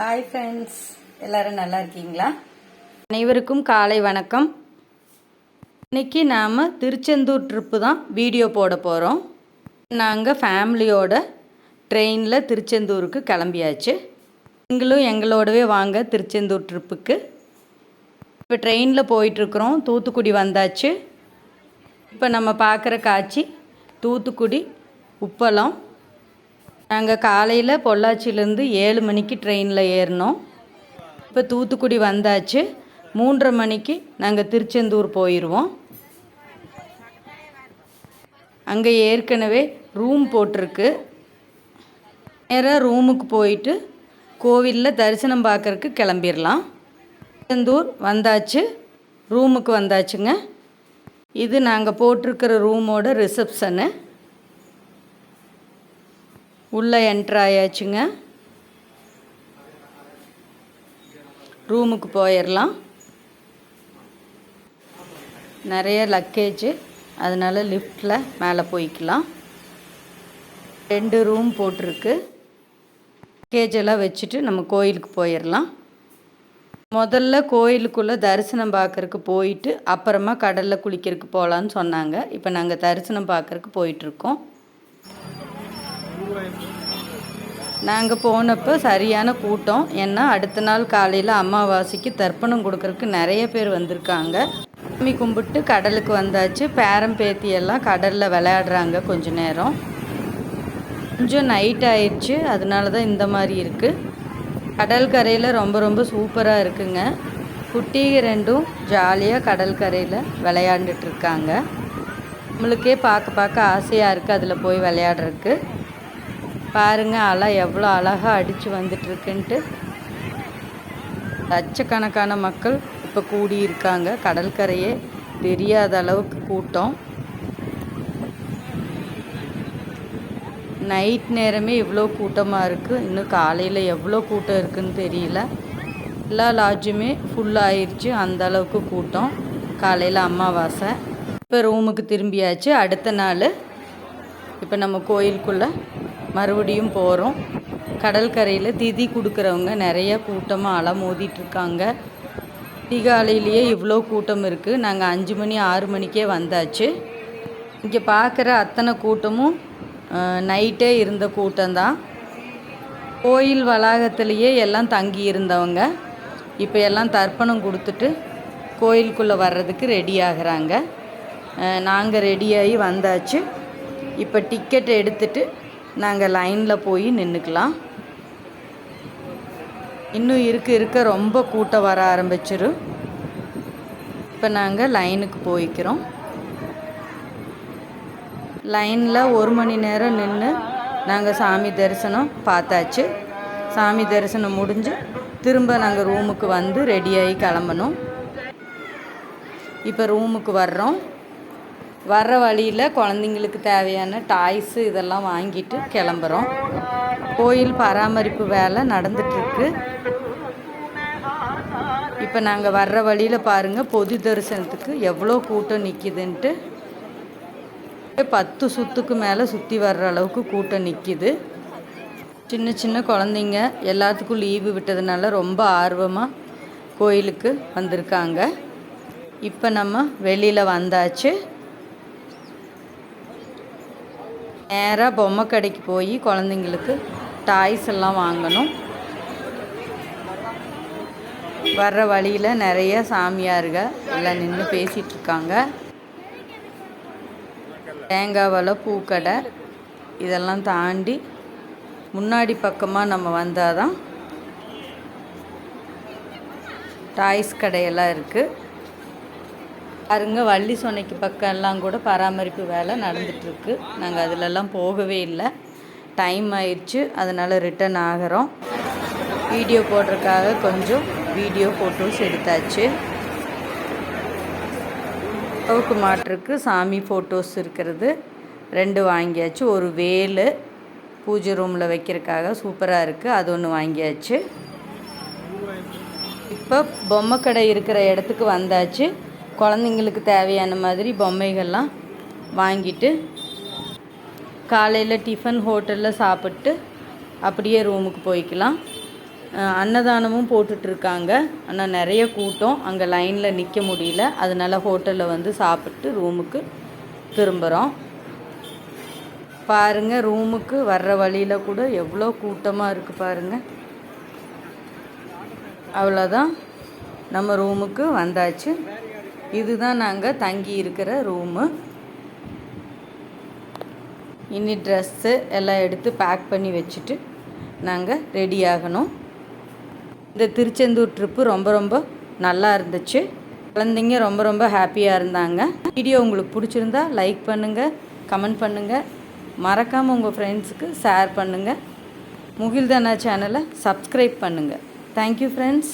Hi friends எல்லோரும் நல்லா இருக்கீங்களா? அனைவருக்கும் காலை வணக்கம். இன்னைக்கு நாம் திருச்செந்தூர் ட்ரிப்பு தான் வீடியோ போட போகிறோம் நாங்கள் ஃபேமிலியோட ட்ரெயினில் திருச்செந்தூருக்கு கிளம்பியாச்சு. நீங்களும் எங்களோடவே வாங்க திருச்செந்தூர் ட்ரிப்புக்கு இப்போ ட்ரெயினில் போயிட்டுருக்குறோம். தூத்துக்குடி வந்தாச்சு. இப்போ நம்ம பார்க்குற காட்சி தூத்துக்குடி உப்பளம் நாங்கள் காலையில் பொள்ளாச்சியிலேருந்து ஏழு மணிக்கு ட்ரெயினில் ஏறினோம். இப்போ தூத்துக்குடி வந்தாச்சு. மூன்றரை மணிக்கு நாங்கள் திருச்செந்தூர் போயிடுவோம் அங்கே ஏற்கனவே ரூம் போட்டிருக்கு. நேராக ரூமுக்கு போயிட்டு கோவிலில் தரிசனம் பார்க்குறக்கு கிளம்பிடலாம் திருச்செந்தூர் வந்தாச்சு. ரூமுக்கு வந்தாச்சுங்க. இது நாங்கள் போட்டிருக்கிற ரூமோட ரிசப்ஷனு. உள்ளே என்ட்ரு ஆயாச்சுங்க. ரூமுக்கு போயிடலாம் நிறைய லக்கேஜு அதனால் லிஃப்டில் மேலே போய்க்கலாம். ரெண்டு ரூம் போட்டிருக்கு. லக்கேஜ் எல்லாம் வச்சுட்டு நம்ம கோயிலுக்கு போயிடலாம் முதல்ல கோயிலுக்குள்ளே தரிசனம் பார்க்கறக்கு போயிட்டு அப்புறமா கடலில் குளிக்கிறதுக்கு போகலான்னு சொன்னாங்க. இப்போ நாங்கள் தரிசனம் பார்க்கறக்கு போயிட்டுருக்கோம். நாங்கள் போனப்போ சரியான கூட்டம். ஏன்னா அடுத்த நாள் காலையில் அமாவாசைக்கு தர்ப்பணம் கொடுக்கறதுக்கு நிறைய பேர் வந்திருக்காங்க. சாமி கும்பிட்டு கடலுக்கு வந்தாச்சு. பேரம் பேத்தி எல்லாம் கடலில் விளையாடுறாங்க கொஞ்ச நேரம். கொஞ்சம் நைட் ஆயிடுச்சு. அதனால தான் இந்த மாதிரி இருக்குது கடல் கரையில் ரொம்ப ரொம்ப சூப்பராக இருக்குங்க. குட்டிங்க ரெண்டும் ஜாலியாக கடல் கரையில் விளையாண்டுட்டு இருக்காங்க. நம்மளுக்கே பார்க்க பார்க்க ஆசையாக இருக்குது அதில் போய் விளையாடுறதுக்கு. பாருங்க அலை எவ்வளோ அழகாக அடித்து வந்துட்டுருக்குன்ட்டு. லட்சக்கணக்கான மக்கள் இப்போ கூடி இருக்காங்க கடற்கரையே தெரியாத அளவுக்கு கூட்டம். நைட் நேரமே இவ்வளோ கூட்டமாக இருக்குது இன்னும் காலையில் எவ்வளோ கூட்டம் இருக்குதுன்னு தெரியல. எல்லா லாட்ஜுமே ஃபுல் ஆயிடுச்சு அந்த அளவுக்கு கூட்டம். காலையில் அமாவாசை. இப்போ ரூமுக்கு திரும்பியாச்சு. அடுத்த நாள் இப்போ நம்ம கோயிலுக்குள்ளே மறுபடியும் போகிறோம் கடற்கரையில் திதி கொடுக்குறவங்க நிறைய கூட்டமாக அலை மோதிட்டுருக்காங்க. அதிகாலையிலேயே இவ்வளோ கூட்டம் இருக்குது நாங்கள் அஞ்சு மணி ஆறு மணிக்கே வந்தாச்சு. இங்கே பார்க்குற அத்தனை கூட்டமும் நைட்டே இருந்த கூட்டம்தான். கோயில் வளாகத்திலேயே எல்லாம் தங்கி இருந்தவங்க. இப்போ எல்லாம் தர்ப்பணம் கொடுத்துட்டு கோயிலுக்குள்ளே வர்றதுக்கு ரெடி ஆகிறாங்க. நாங்கள் ரெடியாகி வந்தாச்சு. இப்போ டிக்கெட் எடுத்துட்டு நாங்கள் லைனில் போய் நின்றுக்கலாம் இன்னும் இருக்க இருக்க ரொம்ப கூட்டம் வர ஆரம்பிச்சிடும் இப்போ நாங்கள் லைனுக்கு போய்க்கிறோம். லைனில் ஒரு மணி நேரம் நின்று நாங்கள் சாமி தரிசனம் பார்த்தாச்சு. சாமி தரிசனம் முடிஞ்சு திரும்ப நாங்கள் ரூமுக்கு வந்து ரெடியாகி கிளம்பணும். இப்போ ரூமுக்கு வர்றோம். வர்ற வழியில் குழந்தைங்களுக்கு தேவையான டாய்ஸு இதெல்லாம் வாங்கிட்டு கிளம்புறோம். கோயில் பராமரிப்பு வேலை நடந்துட்டுருக்கு. இப்போ நாங்கள் வர்ற வழியில் பாருங்கள் பொது தரிசனத்துக்கு எவ்வளோ கூட்டம் நிற்கிதுன்ட்டு பத்து சுத்துக்கு மேலே சுற்றி வர்ற அளவுக்கு கூட்டம் நிற்கிது சின்ன சின்ன குழந்தைங்க எல்லாத்துக்கும் லீவு விட்டதுனால ரொம்ப ஆர்வமாக கோயிலுக்கு வந்திருக்காங்க. இப்போ நம்ம வெளியில் வந்தாச்சு. நேராக பொம்மை கடைக்கு போய் குழந்தைங்களுக்கு டாய்ஸ் எல்லாம் வாங்கணும். வர்ற வழியில் நிறைய சாமியாருங்க எல்லாம் நின்று பேசிகிட்டு இருக்காங்க. பூக்கடை இதெல்லாம் தாண்டி முன்னாடி பக்கமாக நம்ம வந்தால் தான் டாய்ஸ் கடையெல்லாம் இருக்குது அருங்க வள்ளி சொன்னைக்கு பக்கம் எல்லாம் கூட பராமரிப்பு வேலை நடந்துகிட்ருக்கு நாங்கள் அதிலெல்லாம் போகவே இல்லை. டைம் ஆயிடுச்சு அதனால் ரிட்டர்ன் ஆகிறோம். வீடியோ போடுறதுக்காக கொஞ்சம் வீடியோ ஃபோட்டோஸ் எடுத்தாச்சு. தோக்கு மாட்டிருக்கு சாமி ஃபோட்டோஸ் இருக்கிறது. ரெண்டு வாங்கியாச்சு ஒரு வேலு. பூஜை ரூமில் வைக்கிறதுக்காக சூப்பராக இருக்குது அது ஒன்று வாங்கியாச்சு. இப்போ பொம்மை கடை இருக்கிற இடத்துக்கு வந்தாச்சு. குழந்தைங்களுக்கு தேவையான மாதிரி பொம்மைகள்லாம் வாங்கிட்டு காலையில் டிஃபன் ஹோட்டலில் சாப்பிட்டு அப்படியே ரூமுக்கு போய்க்கலாம். அன்னதானமும் போட்டுட்ருக்காங்க. ஆனால் நிறைய கூட்டம். அங்கே லைனில் நிற்க முடியல. அதனால் ஹோட்டலில் வந்து சாப்பிட்டு ரூமுக்கு திரும்புகிறோம் பாருங்கள் ரூமுக்கு வர்ற வழியில் கூட எவ்வளோ கூட்டமாக இருக்குது பாருங்கள் அவ்வளோதான் நம்ம ரூமுக்கு வந்தாச்சு. இதுதான் நாங்கள் தங்கி இருக்கிற ரூமு இனி ட்ரெஸ்ஸு எல்லாம் எடுத்து பேக் பண்ணி வச்சுட்டு நாங்கள் ரெடி ஆகணும். இந்த திருச்செந்தூர் ட்ரிப்பு ரொம்ப ரொம்ப நல்லா இருந்துச்சு. குழந்தைங்க ரொம்ப ரொம்ப ஹாப்பியாக இருந்தாங்க. வீடியோ உங்களுக்கு பிடிச்சிருந்தா லைக் பண்ணுங்கள் கமெண்ட் பண்ணுங்கள் மறக்காமல் உங்கள் ஃப்ரெண்ட்ஸுக்கு ஷேர் பண்ணுங்கள் முகில்தனா சேனலை சப்ஸ்கிரைப் பண்ணுங்கள் தேங்க்யூ ஃப்ரெண்ட்ஸ்